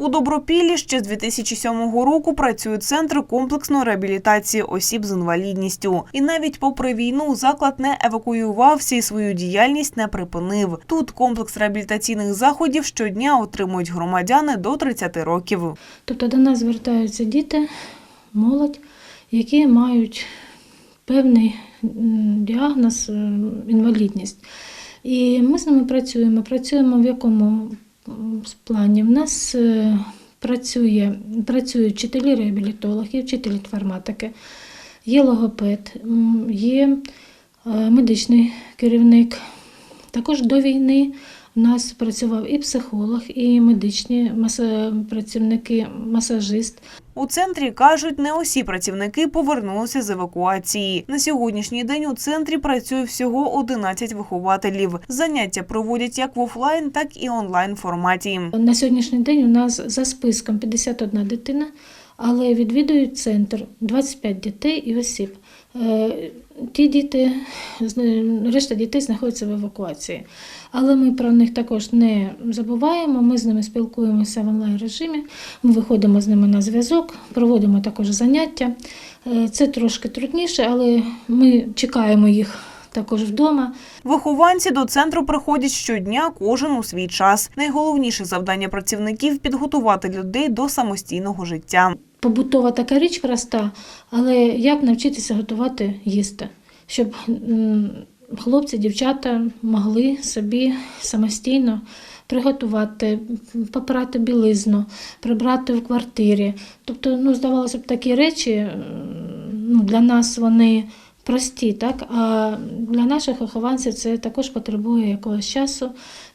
У Добропіллі ще з 2007 року працює центр комплексної реабілітації осіб з інвалідністю. І навіть попри війну заклад не евакуювався і свою діяльність не припинив. Тут комплекс реабілітаційних заходів щодня отримують громадяни до 30 років. Тобто до нас звертаються діти, молодь, які мають певний діагноз інвалідність. І ми з ними працюємо. Працюємо в якому м, плані? В нас е, працює, працюють вчителі реабілітологи, вчителі інформатики, є логопед, є е, медичний керівник. Також до війни у нас працював і психолог, і медичні маса- працівники, масажист. У центрі кажуть, не усі працівники повернулися з евакуації. На сьогоднішній день у центрі працює всього 11 вихователів. Заняття проводять як в офлайн, так і онлайн форматі. На сьогоднішній день у нас за списком 51 дитина, але відвідують центр 25 дітей і осіб. Е, Ті діти, решта дітей знаходяться в евакуації. Але ми про них також не забуваємо. Ми з ними спілкуємося в онлайн режимі. Ми виходимо з ними на зв'язок, проводимо також заняття. Е, Це трошки трудніше, але ми чекаємо їх також вдома. Вихованці до центру приходять щодня, кожен у свій час. Найголовніше завдання працівників підготувати людей до самостійного життя. Побутова така річ проста, але як навчитися готувати їсти, щоб хлопці, дівчата могли собі самостійно приготувати, попрати білизну, прибрати в квартирі. Тобто, ну, здавалося б, такі речі ну, для нас вони прості, так? а для наших вихованців це також потребує якогось часу,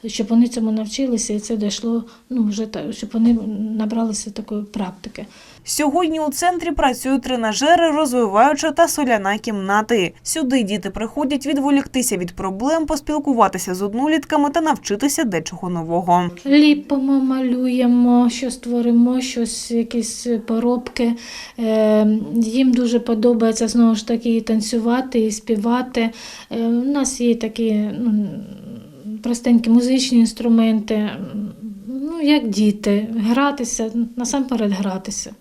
щоб вони цьому навчилися, і це дійшло, ну, вже та- щоб вони набралися такої практики. Сьогодні у центрі працюють тренажери, розвиваюча та соляна кімнати. Сюди діти приходять відволіктися від проблем, поспілкуватися з однолітками та навчитися дечого нового. Ліпимо, малюємо, що створимо, щось, якісь поробки. Е, їм дуже подобається знову ж таки і танцювати, і співати. Е, у нас є такі ну, простенькі музичні інструменти, ну, як діти, гратися, насамперед гратися.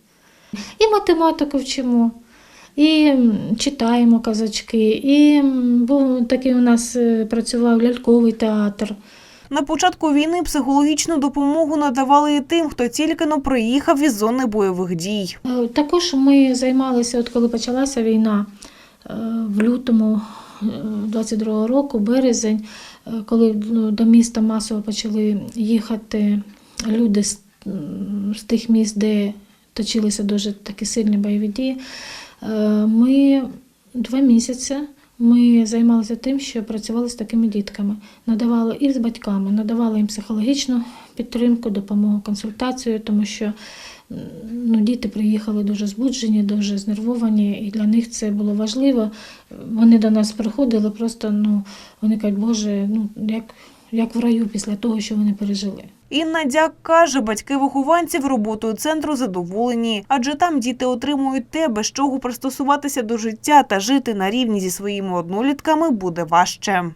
І математику вчимо. І читаємо казочки, і був такий у нас е, працював ляльковий театр. На початку війни психологічну допомогу надавали і тим, хто тільки но приїхав із зони бойових дій. Е, Також ми займалися, от коли почалася війна в лютому 22-го року, березень, е, коли ну, до міста масово почали їхати люди з, з тих міст, де точилися дуже такі сильні бойові дії. е, Ми два місяці ми займалися тим, що працювали з такими дітками, надавали і з батьками, надавали їм психологічну підтримку, допомогу, консультацію, тому що ну, діти приїхали дуже збуджені, дуже знервовані, і для них це було важливо. Вони до нас приходили, просто ну, вони кажуть, Боже, ну як, як в раю після того, що вони пережили. Інна Дяк каже, батьки вихованців роботою центру задоволені, адже там діти отримують те, без чого пристосуватися до життя та жити на рівні зі своїми однолітками буде важче.